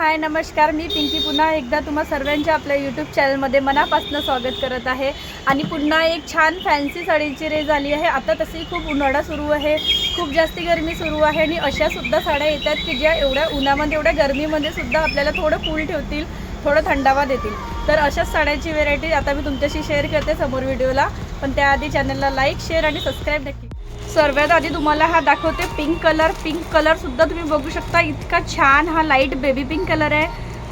हाय नमस्कार. मी पिंकी पुन्हा एकदा तुम्हा सर्वांच्या आपल्या यूट्यूब चॅनलमध्ये मनापासून स्वागत करत आहे. आणि पुन्हा एक छान फॅन्सी साडीची रेज आली आहे. आता तशी खूप उन्हाळा सुरू आहे. खूप जास्ती गरमी सुरू आहे. आणि अशासुद्धा साड्या येतात की ज्या एवढ्या उन्हामध्ये एवढ्या गरमीमध्ये सुद्धा आपल्याला थोडं कूल ठेवतील थोडं थंडावा देतील. तर अशाच साड्याची व्हेरायटी आता मी तुमच्याशी शेअर करते समोर व्हिडिओला पण त्याआधी चॅनलला लाईक शेअर आणि सबस्क्राईब नक्की सर्वात आधी तुम्हाला हा दाखवते. पिंक कलर पिंक कलर सुद्धा तुम्ही बघू शकता. इतका छान हा लाइट बेबी पिंक कलर आहे.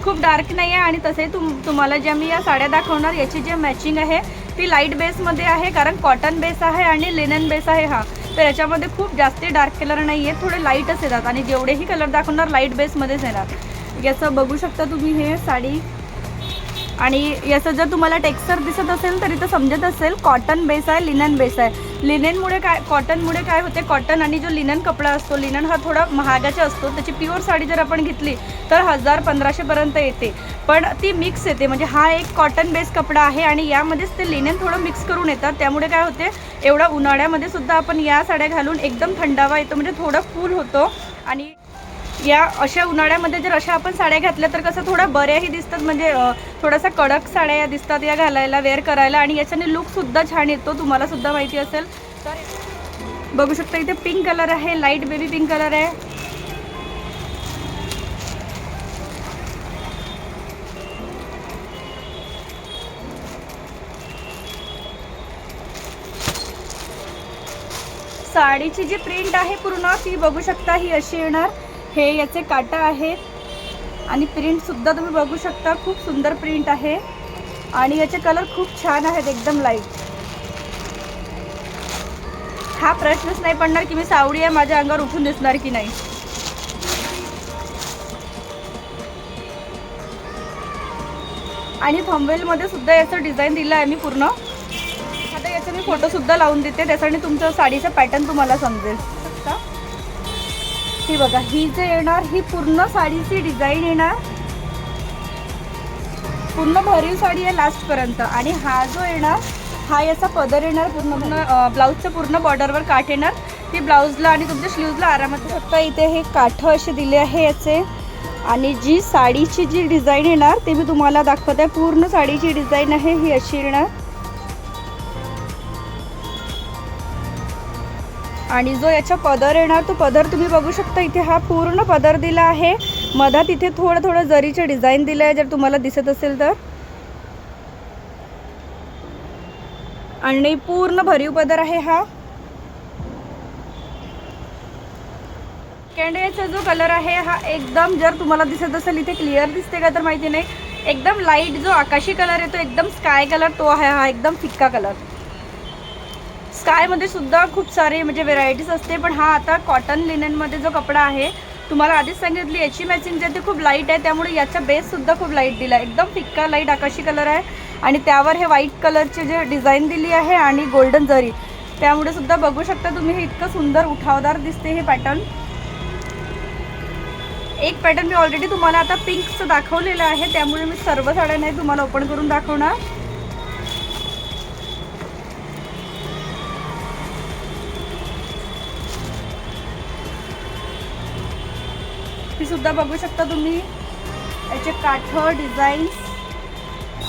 खूप डार्क नाही आहे आणि तसे तुम तुम्हाला ज्या मी या साड्या दाखवणार याची जे मॅचिंग आहे ती लाइट बेसमध्ये आहे कारण कॉटन बेस आहे आणि लिनन बेस आहे हा. तर याच्यामध्ये खूप जास्त डार्क कलर नाही आहे थोडे लाईटच येतात आणि जेवढेही कलर दाखवणार लाइट बेसमध्येच येणार. याचं बघू शकता तुम्ही हे साडी. आणि याचं जर तुम्हाला टेक्स्चर दिसत असेल तर इथं समजत असेल कॉटन बेस आहे लिनन बेस आहे. लिनेनमुळे काय कॉटनमुळे काय होते? कॉटन आणि जो लिनन कपडा असतो लिनन हा थोडा महागाचा असतो. त्याची प्युअर साडी जर आपण घेतली तर हजार पंधराशेपर्यंत येते. पण ती मिक्स येते. म्हणजे हा एक कॉटन बेस कपडा आहे आणि यामध्येच ते लिनेन थोडं मिक्स करून येतात. त्यामुळे काय होते? एवढा उन्हाळ्यामध्ये सुद्धा आपण या साड्या घालून एकदम थंडावा येतो. म्हणजे थोडं फूल होतो. आणि या अशा उन्हाळ्यामध्ये जर अशा आपण साड्या घातल्या तर कसं थोड्या बऱ्याही दिसतात. म्हणजे थोडासा कडक साड्या या दिसतात या घालायला वेअर करायला आणि याच्याने लुकसुद्धा छान येतो. तुम्हाला सुद्धा माहिती असेल. तर बघू शकता इथे पिंक कलर आहे लाइट बेबी पिंक कलर आहे. साडीची जी प्रिंट आहे पूर्ण ती बघू शकता ही अशी येणार. हे याचे काटा आहेत. आणि प्रिंटसुद्धा तुम्ही बघू शकता खूप सुंदर प्रिंट आहे. आणि याचे कलर खूप छान आहेत एकदम लाइट हा प्रश्नच नाही पडणार की मी सावडी आहे माझ्या अंगावर उठून दिसणार की नाही. आणि थंबवेलमध्ये सुद्धा याचं डिझाईन दिलं आहे मी पूर्ण. आता याचे मी फोटोसुद्धा लावून देते त्यासाठी तुमचं साडीचं पॅटर्न तुम्हाला समजेल. ती ही बघा ही जे येणार ही पूर्ण साडीची डिझाईन येणार. पूर्ण भरीव साडी आहे लास्टपर्यंत आणि हा जो येणार हा याचा पदर येणार पूर्ण पूर्ण ब्लाऊजचं पूर्ण बॉर्डरवर काठ येणार. ती ब्लाऊजला आणि तुमच्या शूजला आरामात फक्त इथे हे काठ असे दिले आहे याचे. आणि जी साडीची जी डिझाईन येणार ते मी तुम्हाला दाखवत. आहे पूर्ण साडीची डिझाईन आहे ही अशी येणार. आणि जो याचा पदर येणार तो पदर तुम्ही बघू शकता. इथे हा पूर्ण पदर दिला आहे. मधात इथे थोडं थोडं जरीचे डिझाईन दिलं आहे. जर तुम्हाला दिसत असेल तर. आणि पूर्ण भरीव पदर आहे हा. याचा जो कलर आहे हा एकदम जर तुम्हाला दिसत असेल इथे क्लिअर दिसते का तर माहिती नाही. एकदम लाइट जो आकाशी कलर येतो एकदम स्काय कलर तो आहे हा. एकदम फिक्का कलर. स्कायमध्ये सुद्धा खूप सारे म्हणजे व्हेरायटीज असते पण हा आता कॉटन लिननमध्ये जो कपडा आहे तुम्हाला आधीच सांगितली याची मॅचिंग जे ते खूप लाइट आहे त्यामुळे याचा बेससुद्धा खूप लाइट दिला आहे. एकदम फिक्का लाइट आकाशी कलर आहे आणि त्यावर हे व्हाईट कलरचे जे डिझाईन दिली आहे आणि गोल्डन जरी त्यामुळे सुद्धा बघू शकता तुम्ही हे इतकं सुंदर उठावदार दिसते हे पॅटर्न एक पॅटर्न मी ऑलरेडी तुम्हाला आता पिंकचं दाखवलेलं आहे त्यामुळे मी सर्व साड्या नाही तुम्हाला ओपन करून दाखवणार. ही सुद्धा बघू शकता तुम्ही. याचे काठ डिझाईन्स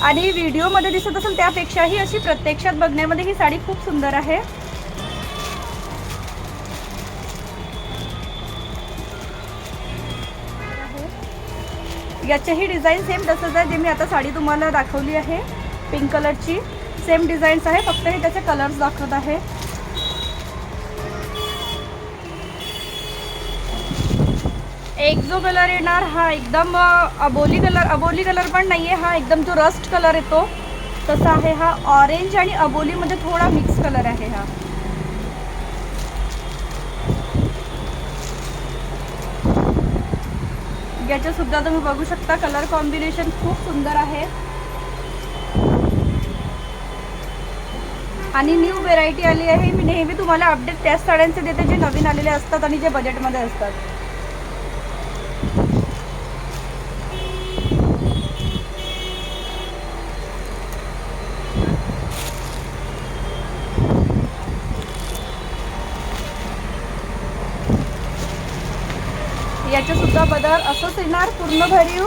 आणि व्हिडिओमध्ये दिसत असेल त्यापेक्षाही अशी प्रत्यक्षात बघण्यामध्ये ही साडी खूप सुंदर आहे. याच्याही डिझाईन सेम तसंच आहे जे मी आता साडी तुम्हाला दाखवली आहे. पिंक कलरची सेम डिझाईन्स आहे फक्त हे त्याचे कलर्स दाखवत आहे. एक जो कलर येणार हा एकदम अबोली कलर अबोली कलर पण नाही आहे हा एकदम जो रस्ट कलर येतो तसा आहे हा ऑरेंज आणि अबोलीमध्ये थोडा मिक्स कलर आहे हा. याच्यासुद्धा तुम्ही बघू शकता कलर कॉम्बिनेशन खूप सुंदर आहे. आणि न्यू व्हेरायटी आली आहे. मी नेहमी तुम्हाला अपडेट त्याच साड्यांचे देते जे नवीन आलेले असतात आणि जे बजेटमध्ये असतात. तुमचा पदर बदल असंच येणार. पूर्ण भरीव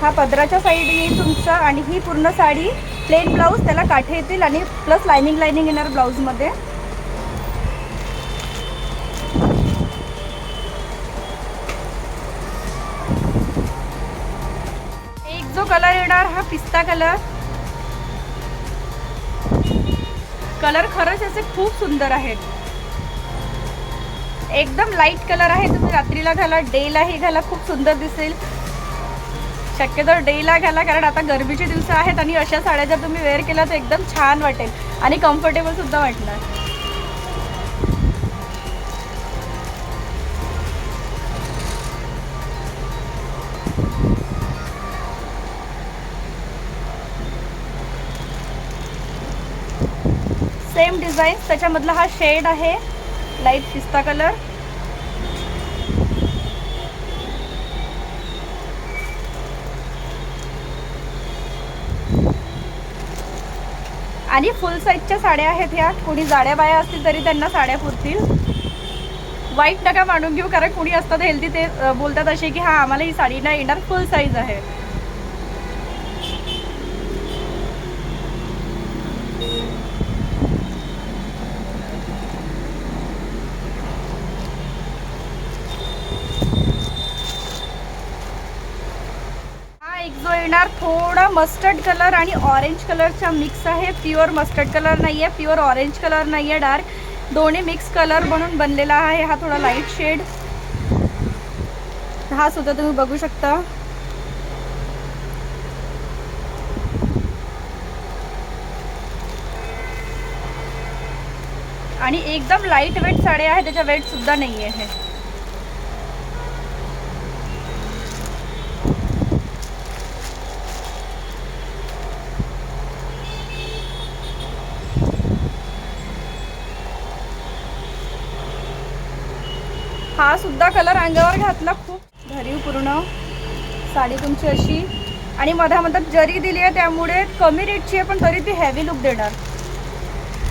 हा पदराच्या साईड येईल तुमचा आणि ही पूर्ण साडी. प्लेन ब्लाऊज त्याला काठे येतील आणि प्लस लायनिंग लायनिंग येणार ब्लाऊजमध्ये एक जो कलर येणार हा पिस्ता कलर कलर खरंच याचे खूप सुंदर आहेत. एकदम लाइट कलर आहे. तुम्ही रात्रीला घाला डेलाही घाला खूप सुंदर दिसेल. शक्यतो डेला घाला कारण आता गरमीचे दिवस आहेत आणि अशा साड्या जर तुम्ही वेअर केल्या तर एकदम छान वाटेल. आणि कम्फर्टेबल सुद्धा वाटणार. सेम डिझाईन त्याच्यामधला हा शेड आहे. लाइट पिस्ता कलर. आणि फुल साईजच्या साड्या आहेत ह्या. कोणी जाड्या बाया असतील तरी त्यांना साड्या पुरतील. वाईट नका मांडून घेऊ कारण कोणी असतात हेल्दी ते बोलतात असे की हा आम्हाला ही साडी नाही येणार फुल साईज आहे हा एक जो येणार थोडा मस्टर्ड कलर आणि ऑरेंज कलरचा मिक्स आहे. प्युअर मस्टर्ड कलर नाही आहे प्युअर ऑरेंज कलर नाही आहे डार्क. दोन्ही मिक्स कलर म्हणून बनलेला आहे हा थोडा लाइट शेड हा सुद्धा तुम्ही बघू शकता. आणि एकदम लाइट वेट साड्या आहे त्याच्या वेट सुद्धा नाही आहे हा सुद्धा कलर अंगावर घातला खूप. भरीव पूर्ण. साडी तुमची अशी. आणि मधामधात जरी दिली आहे त्यामुळे कमी रेटची आहे पण तरी ती हेवी लुक देणार.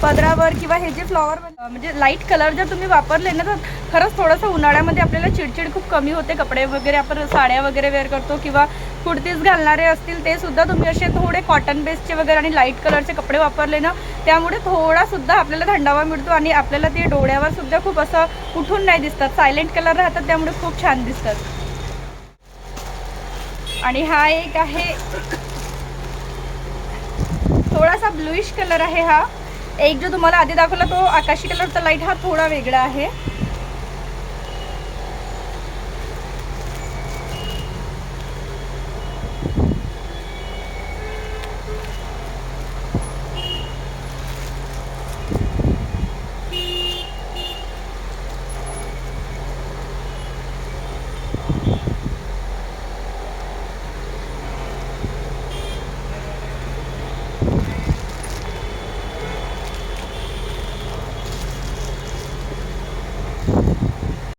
पदरावर किंवा हे जे फ्लॉवर म्हणजे लाइट कलर जर तुम्ही वापरले ना तर खरंच थोडंसं उन्हाळ्यामध्ये आपल्याला चिडचिड खूप कमी होते. कपडे वगैरे आपण साड्या वगैरे वेअर करतो किंवा कुर्तीज घालणारे असतील ते सुद्धा तुम्ही असे थोडे कॉटन बेसचे वगैरे आणि लाइट कलरचे कपडे वापरले ना त्यामुळे थोडासुद्धा आपल्याला थंडावा मिळतो आणि आपल्याला ते डोळ्यावर सुद्धा खूप असं उठून नाही दिसतात. सायलेंट कलर राहतात त्यामुळे खूप छान दिसतात. आणि हा एक आहे थोडासा ब्लूइश कलर आहे हा. एक जो तुम्हाला आधी दाखवला तो आकाशी कलरचा लाइट हा थोडा वेगळा आहे.